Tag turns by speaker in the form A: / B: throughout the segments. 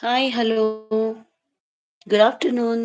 A: Hi. Hello. Good afternoon.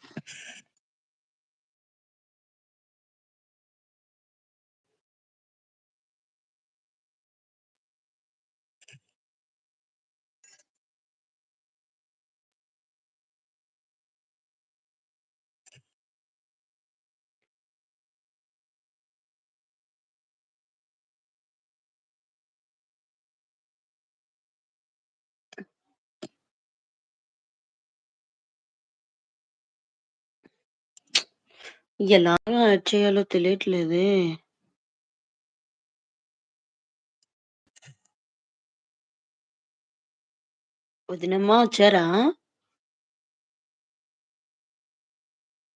A: ఎలాగా add చేయాలో తెలియట్లేదే. వదినమ్మా వచ్చారా?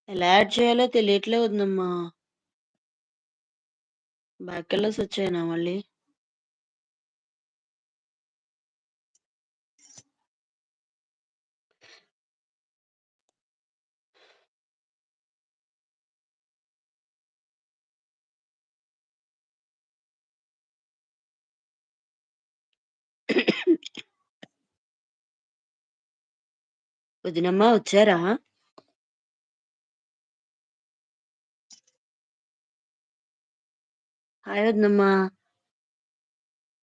A: ఎలా యాడ్ చేయాలో తెలియట్లే వదినమ్మా. బ్యాకెళ్ళేసొచ్చానా మళ్ళీ? వదినమ్మా వచ్చారా? హాయ్ వదినమ్మా.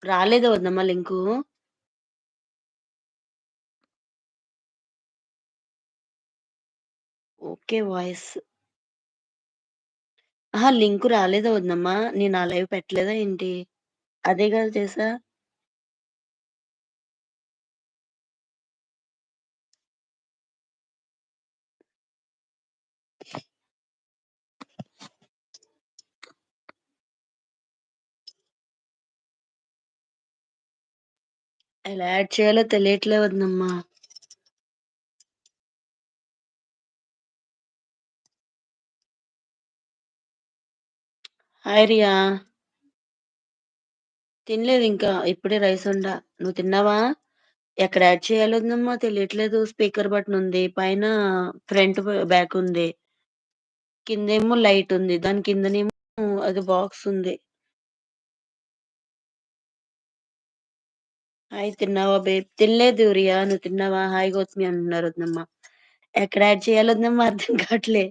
A: రాలేదా వదినమ్మ లింకు? ఓకే. వాయిస్. ఆహా లింకు రాలేదా వదినమ్మా? నేను ఆ లైవ్ పెట్టలేదా ఏంటి? అదే కదా చేసా ఎలా యాడ్ చేయాలో తెలియట్లే వదినమ్మా. హాయ్ రియా. తినలేదు ఇంకా ఇప్పుడే రైస్ ఉండా నువ్వు తిన్నావా? ఎక్కడ యాడ్ చేయాలో తెలియట్లేదు. స్పీకర్ బటన్ ఉంది. పైన ఫ్రంట్ బ్యాక్ ఉంది. కిందేమో లైట్ ఉంది. దాని కిందనేమో అది బాక్స్ ఉంది. హాయ్ తిన్నావా బేబ్? తినలేదు రియా. నువ్వు తిన్నావా? హాయ్ గౌతమి అంటున్నారు వదినమ్మ. ఎక్కడ యాడ్ చేయాలో వదినమ్మా అర్థం కావట్లే.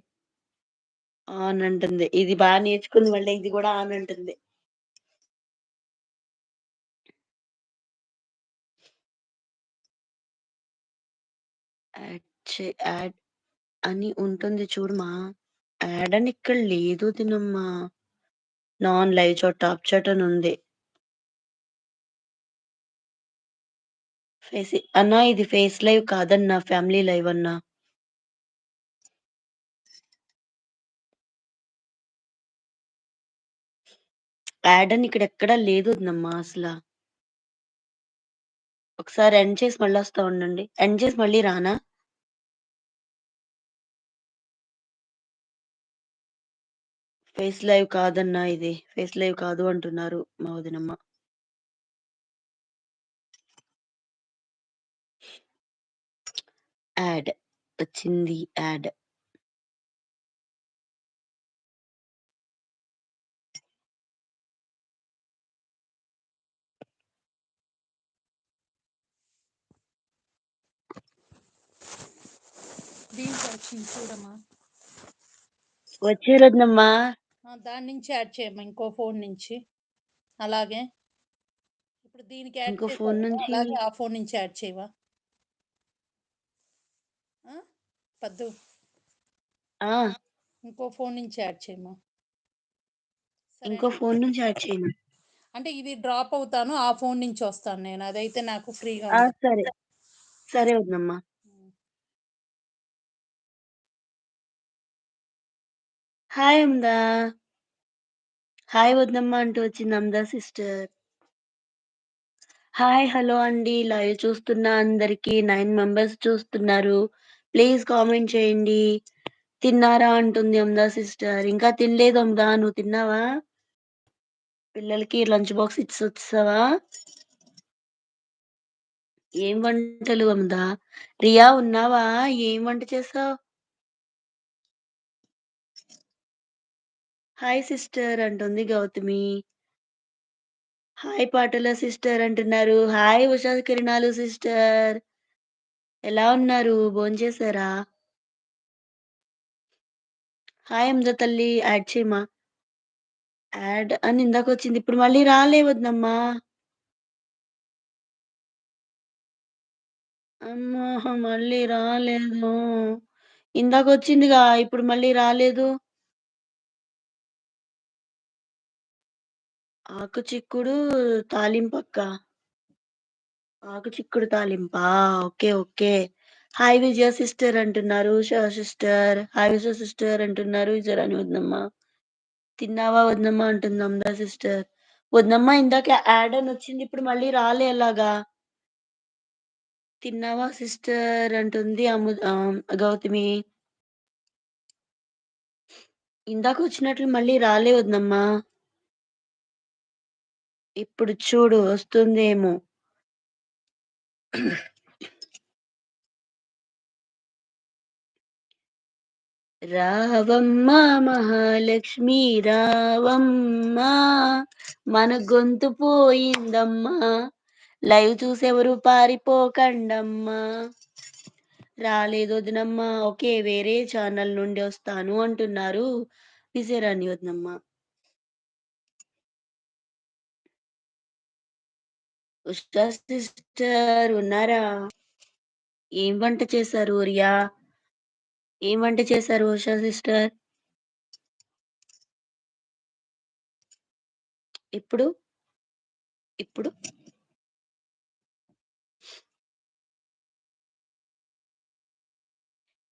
A: ఆన్ అంటుంది. ఇది బాగా నేర్చుకుంది మళ్ళీ ఇది కూడా ఆన్ అంటుంది. యాడ్ అని ఉంటుంది చూడమా యాడ్ అని ఇక్కడ లేదు తినమ్మా నాన్ లైవ్ చోట్ టాప్ చాట్ అని ఉంది. ఫేసి అన్నా ఇది ఫేస్ లైవ్ కాదన్నా. ఫ్యామిలీ లైవ్ అన్నా. యాడ్ అని ఇక్కడెక్కడా లేదు వదినమ్మా అసలు ఒకసారి ఎండ్ చేసి మళ్ళొస్తా ఉండండి. ఎండ్ చేసి మళ్ళీ రానా? ఫేస్ లైవ్ కాదన్నా ఇది. ఫేస్ లైవ్ కాదు అంటున్నారు మా వదినమ్మ. యాడ్ వచ్చింది యాడ్.
B: దీంట్లో వచ్చింది చూడమ్మా.
A: వచ్చారు వదినమ్మా.
B: ఆ! దాని నుంచి యాడ్ చేయమ్మా ఇంకో ఫోన్ నుంచి. అలాగే. ఇప్పుడు దీనికి యాడ్
A: ఇంకో
B: చేసావు
A: ఫోన్
B: కదా!
A: నుంచి
B: అలాగే ఆ ఫోన్ నుంచి యాడ్ చేయవా? ఆ! పద్దు.
A: ఆ!
B: ఇంకో ఫోన్ నుంచి యాడ్ చేయమ్మా.
A: ఇంకో? ఫోన్ నుంచి యాడ్ చేయనా?
B: అంటే ఇది డ్రాప్ అవుతాను. ఆ ఫోన్ నుంచి వస్తాను నేను. అదైతే నాకు ఫ్రీగా.
A: సరే. సరే వదినమ్మా.
B: హ్మ్.
A: హాయ్ అమ్దా. హాయ్ వదినమ్మ అంటూ వచ్చింది అమ్దా సిస్టర్. హాయ్, హలో అండి. లైవ్ చూస్తున్న అందరికి 9 మెంబర్స్ చూస్తున్నారు. ప్లీజ్ కామెంట్ చేయండి. తిన్నారా అంటుంది అమ్దా సిస్టర్. ఇంకా తినలేదు అమ్దా. నువ్వు తిన్నావా? పిల్లలకి లంచ్ బాక్స్ ఇచ్చొచ్చేసావా? ఏం వంటలు అమ్దా? రియా ఉన్నావా? ఏం వంట చేసావు? హాయ్ సిస్టర్ అంటుంది గౌతమి. హాయ్ పాటల సిస్టర్ అంటున్నారు. హాయ్ ఉషా కిరణాలు సిస్టర్. ఎలా ఉన్నారు? భోంచేశారా హాయ్ అమ్ద తల్లి యాడ్ చేయమా. యాడ్ అని ఇందాకొచ్చింది. ఇప్పుడు మళ్ళీ రాలే వదినమ్మా. అమ్మా! మళ్ళీ రాలేదు. ఇందాకొచ్చిందిగా ఇప్పుడు మళ్ళీ రాలేదు. ఆకు చిక్కుడు తాలింపక్క. ఆకు చిక్కుడు తాలింపా okay. Okay. Hi Vijaya sister అంటున్నారు. Show sister. Hi Vijaya sister అంటున్నారు. విజయరాణి వదినమ్మ. తిన్నావా వదినమ్మ అంటుంది అమ్దా సిస్టర్. వదినమ్మ ఇందాక యాడ్ అని వచ్చింది. ఇప్పుడు మళ్ళీ రాలే ఎలాగా? తిన్నావా సిస్టర్ అంటుంది అము గౌతమి ఇందాక వచ్చినట్లు మళ్ళీ రాలే వద్దమ్మా ఇప్పుడు చూడు వస్తుందేమో. రావమ్మా మహాలక్ష్మి రావమ్మా. మన గొంతు పోయిందమ్మా. లైవ్ చూసేవరు పారిపోకండమ్మా. రాలేదు వదినమ్మా. ఓకే వేరే ఛానల్ నుండి వస్తాను అంటున్నారు. విజయరాణి వదినమ్మ. ఉషా సిస్టర్ ఉన్నారా? ఏం వంట చేశారు రియా? ఏం వంట చేశారు ఉషా సిస్టర్ ఇప్పుడు ఇప్పుడు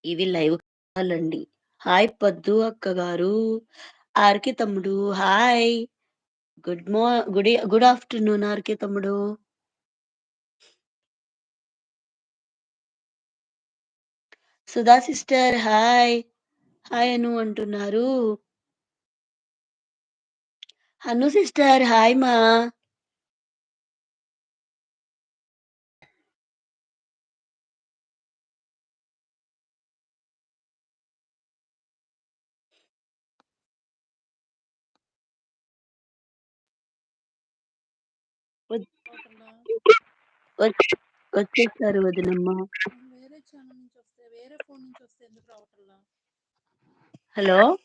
A: ఇవి లైవ్ కావాలండి హాయ్ పద్దు అక్క గారు ఆర్కే తమ్ముడు. హాయ్. గుడ్ మా good good afternoon R K తమ్ముడు. Sudha sister hi. Hi Anu అంటున్నారు. హను సిస్టర్ హాయ్ మా. వచ్చేసారు వదినమ్మ.
B: వేరే ఛానల్ నుంచి వస్తే వేరే ఫోన్ నుంచి వస్తే ఎందుకు రావట్లా?
A: హలో?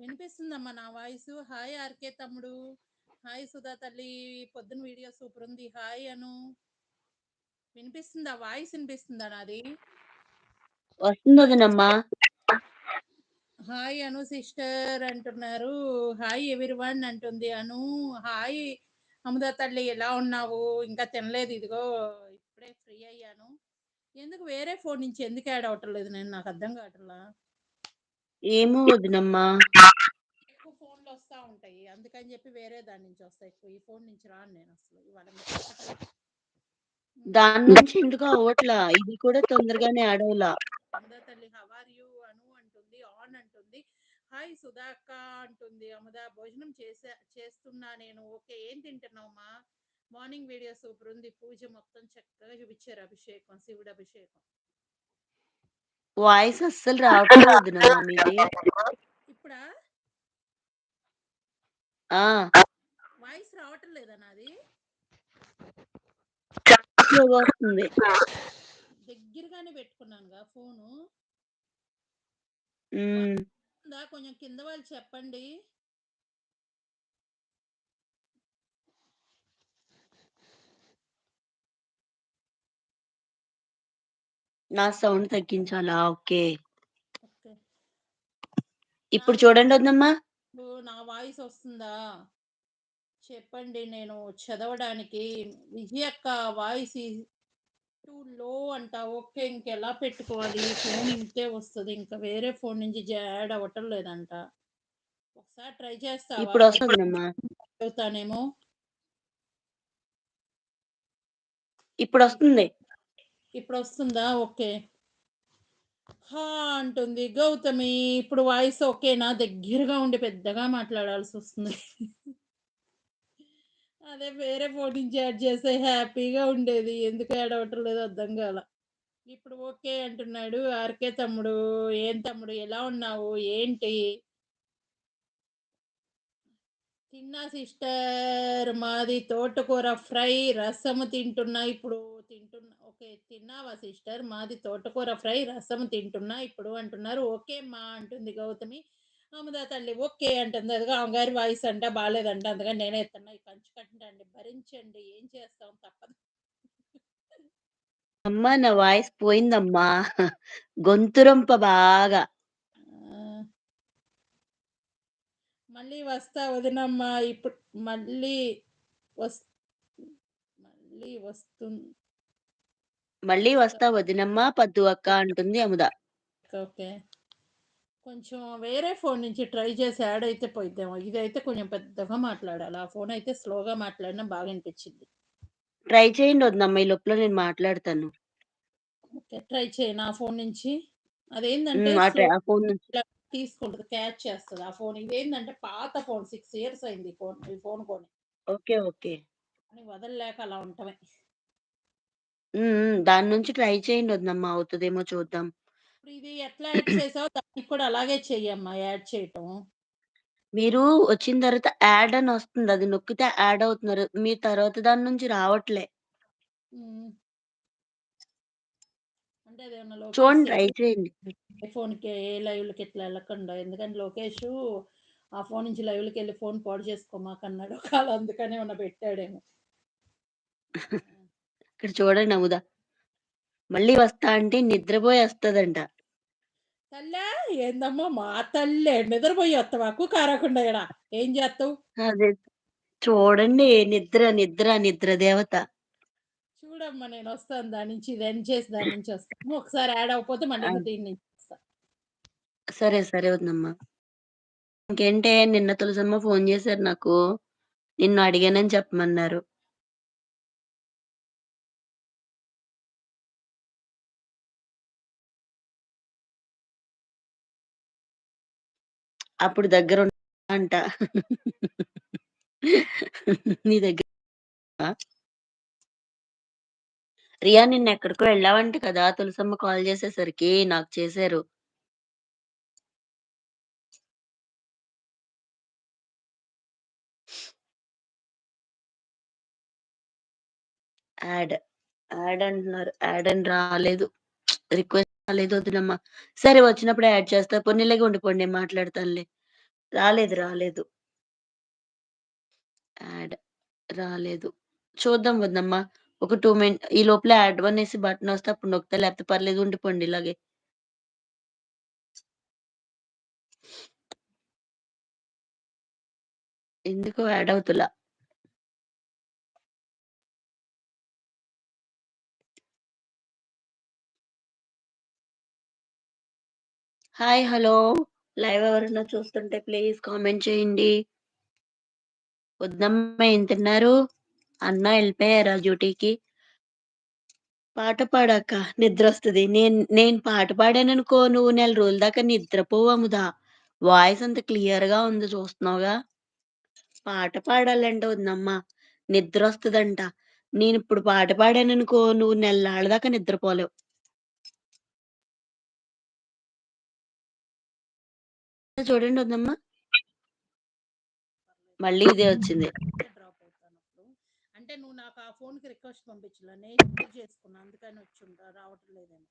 B: వినిపిస్తుందమ్మా నా వాయిస్? హాయ్ ఆర్కే తమ్ముడు. హాయ్ సుధా తల్లి. పొద్దున వీడియో సూపర్ ఉంది. హాయ్ అను. వినిపిస్తుందా? వాయిస్ వినిపిస్తుందా నాది?
A: వస్తుంది వదినమ్మ.
B: హాయ్ అను సిస్టర్ అంటున్నారు. హాయ్ వన్ అంటుంది అను. హాయ్ అముదా తల్లి ఎలా ఉన్నావు? ఇంకా తినలేదు. ఇదిగో ఇప్పుడే ఫ్రీ అయ్యాను. ఎందుకు వేరే ఫోన్ నుంచి ఎందుకు యాడ్ అవటం లేదు? నేను నాకు అర్థం కావట్లా?
A: ఏమో వదినమ్మ.
B: ఎక్కువ ఫోన్లు వస్తూ ఉంటాయి. అందుకని చెప్పి వేరే దాని నుంచి వస్తాయి ఎక్కువ ఈ ఫోన్ నుంచి రాను నేను అసలు. ఇవాళ
A: దాని నుంచి ఎందుకు అవ్వట్లా ఇది కూడా తొందరగానే ఆడవులా
B: అముదా తల్లి హవార్ యు అను అంటుంది ఆన్ అంటుంది హాయ్ సుధాక్క అంటుంది. అముదా భోజనం చేసా చేస్తున్నా నేను. ఓకే ఏం తింటున్నావుమా మార్నింగ్ వీడియో సూపర్ ఉంది. పూజ మొత్తం చక్కగా చూపించారు అభిషేకం శివుడు అభిషేకం.
A: వాయిస్ అస్సలు రావట్లేదు మీది.
B: ఇప్పుడా? వాయిస్ రావటం లేదా నాది?
A: వస్తుంది.
B: దగ్గరగానే పెట్టుకున్నానుగా ఫోను. ఉందా? కొంచెం కింద వాళ్ళు చెప్పండి.
A: నా సౌండ్ తగ్గించాలా? ఓకే. ఇప్పుడు చూడండి వదినమ్మ
B: ఓ, నా వాయిస్ వస్తుందా? చెప్పండి నేను చదవడానికి. విజయక్క వాయిస్ టూ లో అంట. ఓకే ఇంకెలా పెట్టుకోవాలి? ఫోన్ ఇంతే వస్తుంది. ఇంకా వేరే ఫోన్ నుంచి యాడ్ అవ్వటం లేదంట. ఒకసారి ట్రై చేస్తావా?
A: ఇప్పుడు వస్తుందమ్మా. ఇప్పుడు వస్తుంది.
B: ఇప్పుడు వస్తుందా? ఓకే. హా అంటుంది గౌతమి. ఇప్పుడు వాయిస్ ఓకేనా? దగ్గరగా ఉండి పెద్దగా మాట్లాడాల్సి వస్తుంది. అదే వేరే ఫోన్ నుంచి యాడ్ చేస్తే హ్యాపీగా ఉండేది. ఎందుకు యాడ్ అవ్వటం లేదు అర్థం కాల. ఇప్పుడు ఓకే అంటున్నాడు. ఆర్కే తమ్ముడు ఏం తమ్ముడు ఎలా ఉన్నావు? ఏంటి? తిన్నా సిస్టర్ మాది తోటకూర ఫ్రై రసము తింటున్నా ఇప్పుడు తింటున్నా. ఓకే తిన్నావా సిస్టర్? మాది తోటకూర ఫ్రై రసము తింటున్నా ఇప్పుడు అంటున్నారు. ఓకే మా అంటుంది గౌతమి. అమ్మదా తల్లి ఓకే అంటుంది. అదిగా అమ్మగారి వాయిస్ అంట బాగాలేదంట అందుకని నేనే ఎత్తున్నా ఈ కంచు కట్టండి భరించండి. ఏం చేస్తాం? తప్పదు.
A: అమ్మా నా వాయిస్ పోయిందమ్మా. గొంతురంప బాగా.
B: మళ్ళీ వస్తా వదినమ్మా. ఇప్పుడు మళ్ళీ వస్ మళ్ళీ వస్తుంది
A: మళ్ళీ వస్తా వదినమ్మా పద్దు అక్క అంటుంది అముద.
B: ఓకే. కొంచెం వేరే ఫోన్ నుంచి ట్రై చేసి యాడ్ అయితే పోయిద్దాము. ఇదైతే కొంచెం పెద్దగా మాట్లాడాలి. ఆ ఫోన్ అయితే స్లోగా మాట్లాడినా బాగా అనిపించింది.
A: ట్రై చేయండి వదినమ్మ ఈ లోపల నేను మాట్లాడతాను.
B: ఓకే ట్రై చేయి నా ఫోన్ నుంచి అదేంటంటే
A: ఉమ్, ఆ ట్రై- ఆ ఫోన్ నుంచి.
B: గా తీసుకుంటుంది క్యాచ్ చేస్తుంది. ఆ ఫోన్ ఇదేంటంటే పాత ఫోన్ సిక్స్ ఇయర్స్ అయింది ఈ ఫోన్ ఈ ఫోన్ కొని.
A: Okay okay.
B: అని వదలలేక అలా ఉంటామే.
A: ఉమ్, ఉమ్, దాని నుంచి ట్రై చేయండి వదినమ్మ అవుతుందేమో చూద్దాం.
B: ఇది ఎట్లా యాడ్ చేసావు దానికి కూడా అలాగే చెయ్యమ్మా యాడ్ చేయటం.
A: మీరు వచ్చిన తర్వాత యాడ్ అని వస్తుంది అది నొక్కితే యాడ్ అవుతున్నారు. మీ తర్వాత దాని నుంచి రావట్లే.
B: ఉమ్. అంటే అదేమన్నా లోకేష్
A: చూడండి ట్రై చేయండి.
B: ఫోన్కి ఏ లైవ్లకి ఇట్లా వెళ్ళకుండా. ఎందుకంటే లోకేష్ ఆ ఫోన్ నుంచి లైవ్లకి వెళ్ళి ఫోన్ పాడు చేసుకోమాకన్నాడు కాదు అందుకనే ఉన్న పెట్టాడేమో.
A: ఇక్కడ చూడండి అముద మళ్ళీ వస్తా అంటే నిద్రపోయి వస్తదంట.
B: తల్లే ఏందమ్మా మా తల్లే. నిద్రపోయి వస్తావా? కారకుండా ఇక్కడ ఏం చేస్తావు?
A: అదే చూడండి నిద్ర నిద్ర నిద్ర దేవత.
B: చూడమ్మా నేను వస్తాను దాని నుంచి ఇది ఎండ్ చేసి దాని నుంచి వస్తాను. ఒకసారి యాడ్ అవ్వకపోతే మళ్ళీ. దీని నుంచి
A: సరే సరే వదినమ్మా ఇంకేంటే నిన్న తులసమ్మ ఫోన్ చేశారు నాకు. నిన్ను అడిగానని చెప్పమన్నారు. అప్పుడు దగ్గర అంట నీ దగ్గర రియా నిన్న ఎక్కడికో వెళ్ళావంట కదా తులసమ్మ కాల్ చేసేసరికి నాకు చేశారు. యాడ్ యాడ్ అంటున్నారు. యాడ్ అని రాలేదు. రిక్వెస్ట్ రాలేదు వదినమ్మా. సరే వచ్చినప్పుడు యాడ్ చేస్తా. పొన్నిలాగే ఉండిపోండి నేను మాట్లాడతానులే. రాలేదు రాలేదు. యాడ్ రాలేదు. చూద్దాం వద్దమ్మా ఒక టూ మినిట్ ఈ లోపల యాడ్ అనేసి బటన్ వస్తే అప్పుడు నొక్కుతా. లేకపోతే పర్లేదు ఉండిపోండి ఇలాగే. ఎందుకు యాడ్ అవుతులా? Hi hello. లైవ్ ఎవరైనా చూస్తుంటే ప్లీజ్ కామెంట్ చేయండి. వద్దమ్మ ఏం తిన్నారు? అన్న వెళ్ళిపోయారా డ్యూటీకి? పాట పాడాక నిద్ర వస్తుంది. నేను నేను పాట పాడాననుకో నువ్వు నెల రోజుల దాకా నిద్రపోవముదా వాయిస్ అంత క్లియర్గా ఉంది చూస్తున్నావుగా? పాట పాడాలంటే వద్దమ్మ. నిద్ర వస్తుందంట. నేను ఇప్పుడు పాట పాడాననుకో నువ్వు నెల్లాళ్ళ దాకా నిద్రపోలేవు. చూడండి వద్దమ్మ. మళ్ళీ ఇదే వచ్చింది.
B: అంటే నువ్వు నాకు ఆ ఫోన్కి రిక్వెస్ట్ పంపించలే. నేను చేసుకున్నా. అందుకని వచ్చి రావటం లేదేమో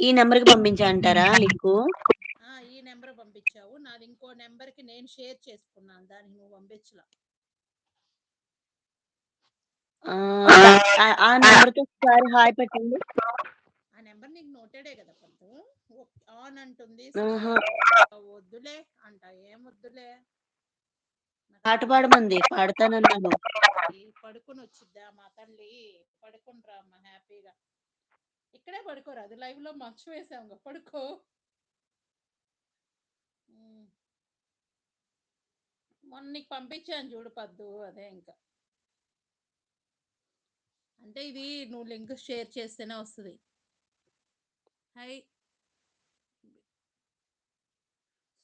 A: ఈ నెంబర్కి పంపించా అంటారా లింకు?
B: ఆ, ఈ నెంబర్ పంపించావు. నాది ఇంకో నెంబర్కి నేను షేర్ చేసుకున్నాను. దానికి నువ్వు పంపించలా.
A: ఆ, నెంబర్తో ఒకసారి హాయ్ పెట్టండి.
B: ఆ నెంబర్ నీకు నోటెడే కదా. ఆన్ అంటుంది. వద్దులే అంట. ఏం వద్దులే?
A: పాట పాడమంది పాడతానన్నాను
B: పడుకొని వచ్చిద్దా మా తల్లి? పడుకుని రా అమ్మ హ్యాపీగా. ఇక్కడే పడుకోరాదు లైవ్లో మంచం వేసాము పడుకో. మొన్న నీకు పంపించాను చూడు పద్దు అదే ఇంకా. అంటే ఇది నువ్వు లింక్ షేర్ చేస్తేనే వస్తుంది. హై.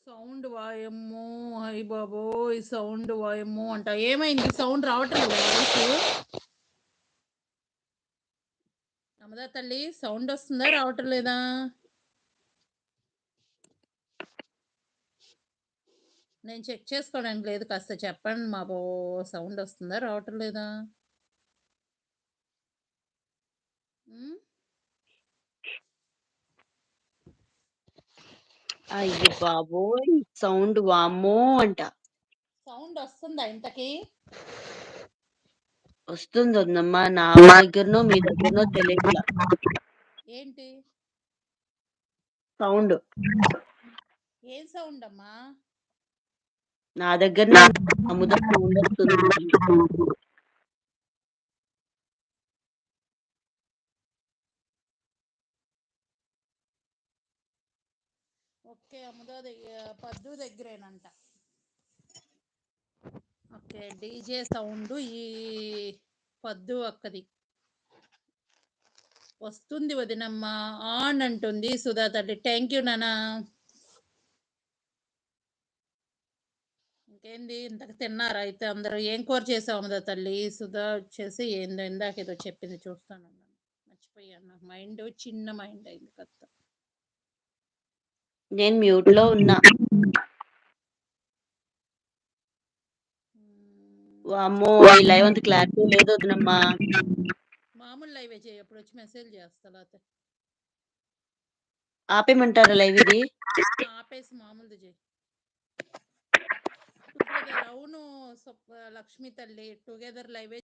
B: సౌండ్ వాయమ్ము హై బాబోయ్ సౌండ్ వాయమ్ము అంట. ఏమైంది? సౌండ్ రావట్లేదు వాయిస్? అమదా తల్లి సౌండ్ వస్తుందా రావటం లేదా నేను చెక్ చేసుకోవడానికి లేదు కాస్త చెప్పండి మా బో సౌండ్ వస్తుందా రావటం లేదా
A: అయ్యి బాబోయ్! సౌండ్ వామ్మో అంట.
B: సౌండ్ వస్తుందా ఇంతకీ?
A: వస్తుంది వద్దమ్మా నా దగ్గరనో మీ దగ్గరనో తెలియట్లా
B: ఏంటి?
A: సౌండ్.
B: ఏం సౌండ్ అమ్మా
A: నా దగ్గరనే అముద సౌండ్ వస్తుంది.
B: ఓకే అమ్మదో పద్దు దగ్గరేనంట. ఓకే డీజే సౌండ్ ఈ పద్దు అక్కది. వస్తుంది వదినమ్మ ఆన్ అంటుంది సుధా తల్లి థ్యాంక్ యూ నానా. ఇంకేంది ఇంతకు తిన్నారా అయితే అందరూ? ఏం కూర చేసావు అమ్మదా తల్లి? సుధా వచ్చేసి ఏందో ఇందాక ఏదో చెప్పింది చూస్తాను మర్చిపోయాను. నాకు మైండ్ చిన్న మైండ్ అయింది కొత్త
A: నేను మ్యూట్లో ఉన్నా. వామ్మో ఈ లైవ్ అంత క్లారిటీ లేదు వదినమ్మా.
B: మామూలు లైవే చేయి అప్పుడు వచ్చి మెసేజ్ చేస్తా
A: ఆపేయమంటారా లైవ్ ఇది?
B: ఆపేసి మామూలుది చేయి. అవును లక్ష్మి తల్లి టుగెదర్ లైవే